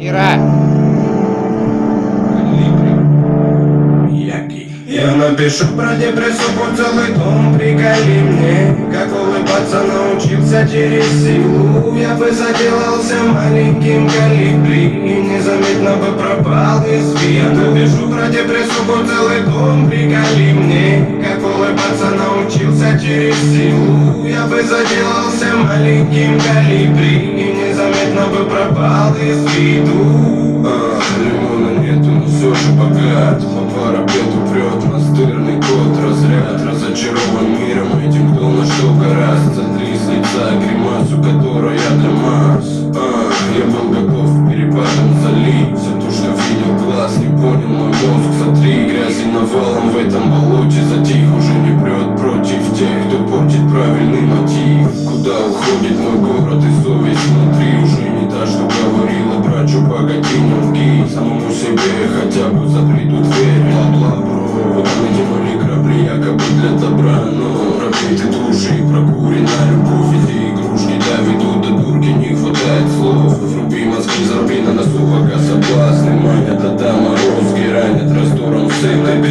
Ира! Я напишу про депрессию по целый дом Приколи мне, как улыбаться научился через силу. Я бы заделался маленьким калибри И незаметно бы пропал из виду Напишу про депрессию по целый дом Приколи мне, как улыбаться научился через силу. Я бы заделался маленьким калибри бы пропал из виду а, Лимона нету, но все же богат. По парапету прет настырный кот Разряд. Разочарован миром Этим, кто на что гораст Сотри с лица гримасу, которая для масс. А, Я был готов перепадом залить. Все то, что видел глаз, не понял мой мозг. Сотри грязи навалом в этом болоте. Затих уже не прет против тех, кто портит правильный мотив. Куда уходит мой город богатиневки Самому себе хотя бы запри ту дверь Бла-бла-бро Вот мы делали корабли якобы для добра Но пробиты души и прокурена любовь Эти игрушки доведут до дурки, не хватает слов Вруби мозги, заруби на носу, пока соблазны манят А да, морозки ранят раздором сытой